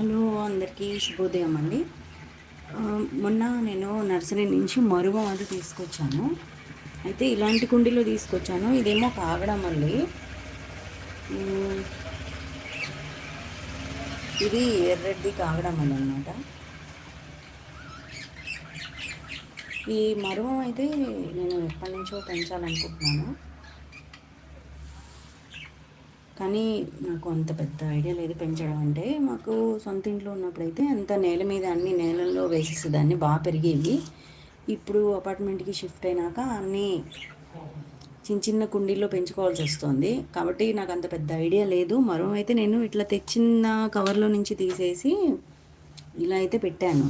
Hello అందరికీ శుభోదయం అండి. మొన్న నేను నర్సరీ నుంచి మరుగు అది తీసుకొచ్చాను. అయితే ఇలాంటి కుండీలో తీసుకొచ్చాను. ఇదేమో కాగడం మళ్ళీ ఇది ఎర్రడ్డి కాగడం మళ్ళీ అనమాట ఈ మరువం అయితే నేను ఎప్పటి నుంచో పెంచాలనుకుంటున్నాను. కానీ నాకు అంత పెద్ద ఐడియా లేదు పెంచడం అంటే. మాకు సొంత ఇంట్లో ఉన్నప్పుడైతే అంత నేల మీద అన్ని నేలల్లో వేసేసేదాన్ని బాగా పెరిగేవి. ఇప్పుడు అపార్ట్మెంట్కి షిఫ్ట్ అయినాక అన్నీ చిన్న చిన్న కుండీల్లో పెంచుకోవాల్సి వస్తుంది. కాబట్టి నాకు అంత పెద్ద ఐడియా లేదు. మరో అయితే నేను ఇట్లా తెచ్చిన కవర్లో నుంచి తీసేసి ఇలా అయితే పెట్టాను.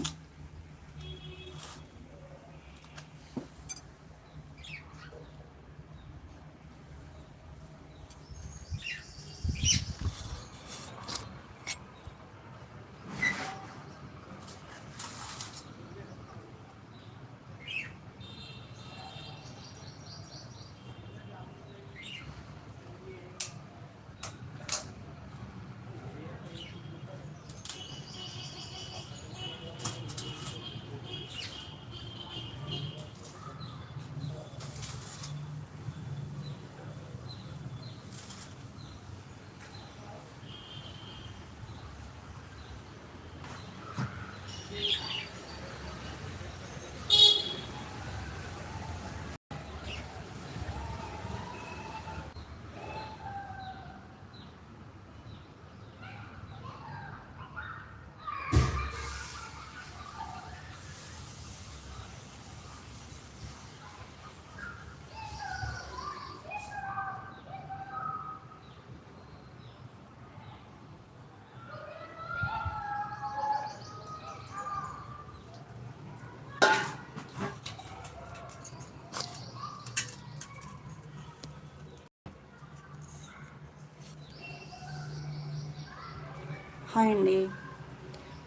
హాయ్ అండి.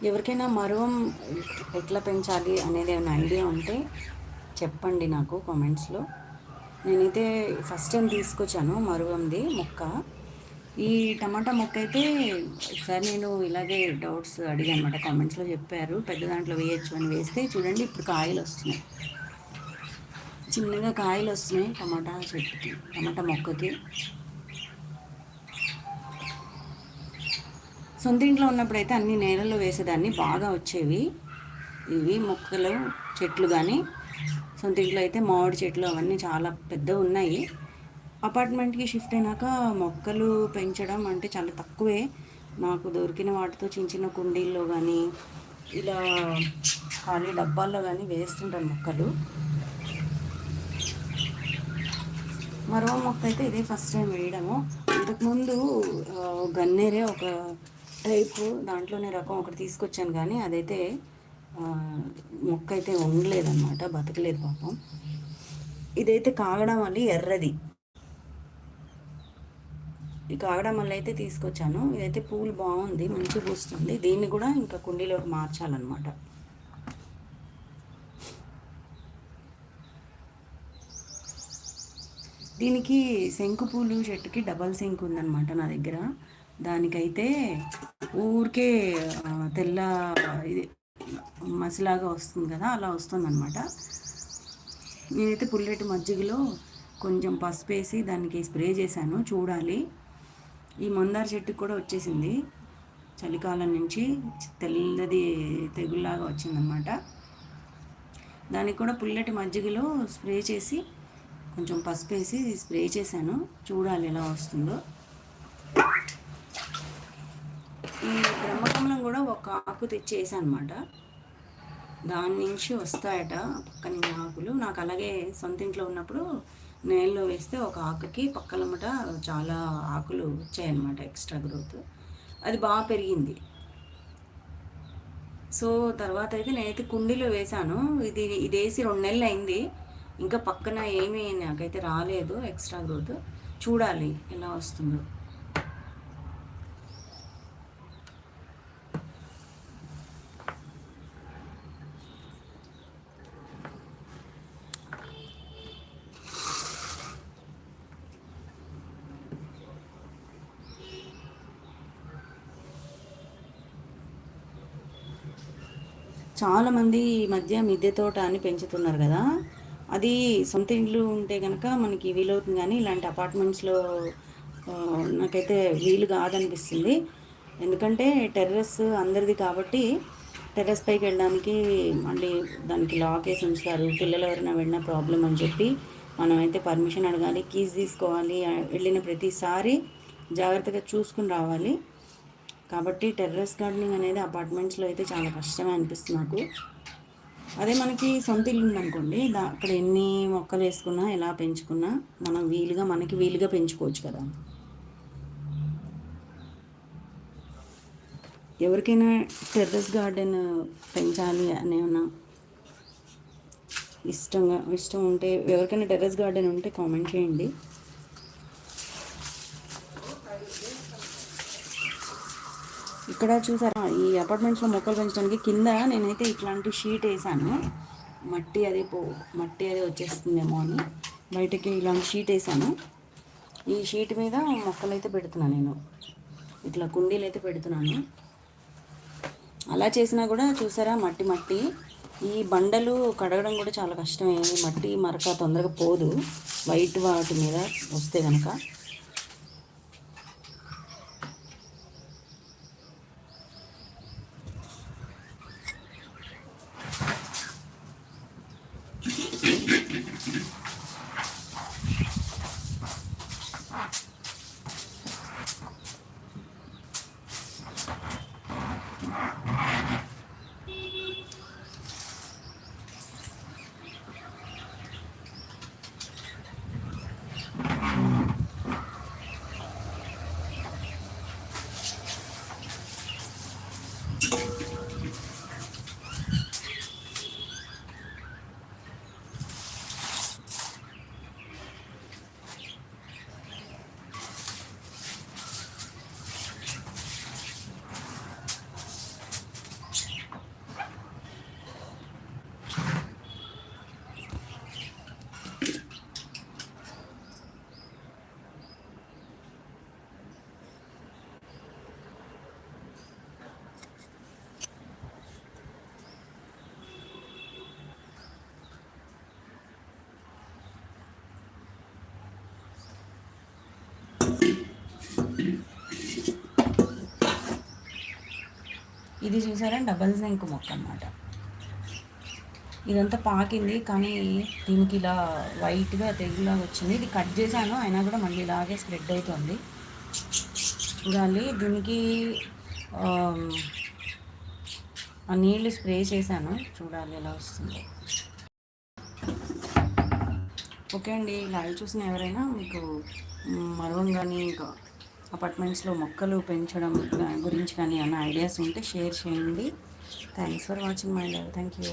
ఎవరికైనా మరువం ఎట్లా పెంచాలి అనేది ఏమైనా ఐడియా ఉంటే చెప్పండి నాకు కామెంట్స్లో. నేనైతే ఫస్ట్ టైం తీసుకొచ్చాను మరువంది మొక్క. ఈ టమాటా మొక్క అయితే ఒకసారి నేను ఇలాగే డౌట్స్ అడిగాను అనమాట కామెంట్స్లో చెప్పారు. పెద్ద దాంట్లో వేయచ్చు అని వేస్తే చూడండి ఇప్పుడు కాయలు వస్తున్నాయి. చిన్నగా కాయలు వస్తున్నాయి టమాటా చెట్టుకి టమాటా మొక్కకి. సొంత ఇంట్లో అయితే అన్ని నేలల్లో వేసేదాన్ని బాగా వచ్చేవి. ఇవి మొక్కలు చెట్లు కానీ సొంత ఇంట్లో అయితే మామిడి చెట్లు అవన్నీ చాలా పెద్దవి ఉన్నాయి. అపార్ట్మెంట్కి షిఫ్ట్ అయినాక మొక్కలు పెంచడం అంటే చాలా తక్కువే. నాకు దొరికిన వాటితో చిన్న చిన్న కుండీల్లో కానీ ఇలా ఖాళీ డబ్బాల్లో కానీ వేస్తుంటాను మొక్కలు. మరో మొక్క అయితే ఇదే ఫస్ట్ టైం వేయడము. ఇంతకుముందు గన్నేరే ఒక టైపు దాంట్లోనే రకం ఒకటి తీసుకొచ్చాను కానీ అదైతే మొక్క అయితే ఉండలేదన్నమాట బతకలేదు పాపం. ఇదైతే కాగడం మళ్ళీ ఎర్రది. ఈ కాగడం మళ్ళీ అయితే తీసుకొచ్చాను. ఇదైతే పూలు బాగుంది మంచి పూస్తుంది. దీన్ని కూడా ఇంకా కుండీలోకి మార్చాలన్నమాట. దీనికి శంకు పూలు చెట్టుకి డబల్ సింక్ ఉందన్నమాట నా దగ్గర. దానికైతే ఊరికే తెల్ల ఇది మసిలాగా వస్తుంది కదా అలా వస్తుంది అనమాట నేనైతే పుల్లెటి మజ్జిగలో కొంచెం పసుపు వేసి దానికి స్ప్రే చేశాను చూడాలి. ఈ మందార చెట్టుకి కూడా వచ్చేసింది. చలికాలం నుంచి తెల్లది తెగుల్లాగా వచ్చిందనమాట దానికి కూడా పుల్లటి మజ్జిగలో స్ప్రే చేసి కొంచెం పసుపు వేసి స్ప్రే చేశాను. చూడాలి ఎలా వస్తుందో. ఈ బ్రహ్మకమలం కూడా ఒక ఆకు తెచ్చేసానమాట. అనమాట దాని నుంచి వస్తాయట పక్కన ఆకులు. నాకు అలాగే సొంత ఇంట్లో ఉన్నప్పుడు నేలలో వేస్తే ఒక ఆకుకి పక్కలమ్మట చాలా ఆకులు వచ్చాయన్నమాట ఎక్స్ట్రా గ్రోత్. అది బాగా పెరిగింది. సో తర్వాత అయితే నేనైతే కుండీలో వేశాను ఇది ఇది వేసి రెండు నెలలు అయింది. ఇంకా పక్కన ఏమీ నాకైతే రాలేదు ఎక్స్ట్రా గ్రోత్. చూడాలి ఎలా వస్తుందో. చాలామంది ఈ మధ్య మిద్దె తోట అని పెంచుతున్నారు కదా. అది సొంత ఇల్లు ఉంటే కనుక మనకి వీలవుతుంది కానీ ఇలాంటి అపార్ట్మెంట్స్లో నాకైతే వీలు కాదనిపిస్తుంది. ఎందుకంటే టెర్రస్ అందరిది కాబట్టి టెర్రస్ పైకి వెళ్ళడానికి మళ్ళీ దానికి లాక్ వేసి ఉంచుతారు. పిల్లలు ఎవరైనా వెళ్ళినా ప్రాబ్లం అని చెప్పి మనమైతే పర్మిషన్ అడగాలి కీస్ తీసుకోవాలి వెళ్ళిన ప్రతిసారి జాగ్రత్తగా చూసుకుని రావాలి. కాబట్టి టెర్రస్ గార్డెనింగ్ అనేది అపార్ట్మెంట్స్లో అయితే చాలా కష్టమే అనిపిస్తుంది నాకు. అదే మనకి సొంత ఇల్లు ఉందనుకోండి దా అక్కడ ఎన్ని మొక్కలు వేసుకున్నా ఎలా పెంచుకున్నా మనం వీలుగా మనకి వీలుగా పెంచుకోవచ్చు కదా. ఎవరికైనా టెర్రస్ గార్డెన్ పెంచాలి అని ఇష్టంగా ఇష్టం ఉంటే ఎవరికైనా టెర్రస్ గార్డెన్ ఉంటే కామెంట్ చేయండి. ఇక్కడ చూసారా ఈ అపార్ట్మెంట్స్లో మొక్కలు పెంచడానికి కింద నేనైతే ఇట్లాంటి షీట్ వేసాను. మట్టి అది పో మట్టి అది వచ్చేస్తుందేమో అని బయటకి ఇలాంటి షీట్ వేసాను. ఈ షీట్ మీద మొక్కలు అయితే పెడుతున్నాను నేను. ఇట్లా కుండీలు అయితే పెడుతున్నాను. అలా చేసినా కూడా చూసారా మట్టి మట్టి. ఈ బండలు కడగడం కూడా చాలా కష్టమే. మట్టి మరక తొందరగా పోదు. వైట్ వాటి మీద వస్తే కనుక ఇది చూసారా? డబల్ జింక్ మొక్క అన్నమాట ఇదంతా పాకింది కానీ దీనికి ఇలా వైట్గా తెగులాగా వచ్చింది. ఇది కట్ చేశాను అయినా కూడా మళ్ళీ ఇలాగే స్ప్రెడ్ అవుతుంది. చూడాలి. దీనికి ఆ నీళ్ళు స్ప్రే చేశాను. చూడాలి ఎలా వస్తుంది. ఓకే అండి. లైవ్ చూసిన ఎవరైనా మీకు మరువం మరవం కానీ ఇంకా అపార్ట్మెంట్స్లో మొక్కలు పెంచడం గురించి కానీ ఏమైనా ఐడియాస్ ఉంటే షేర్ చేయండి. Thanks for watching my love thank you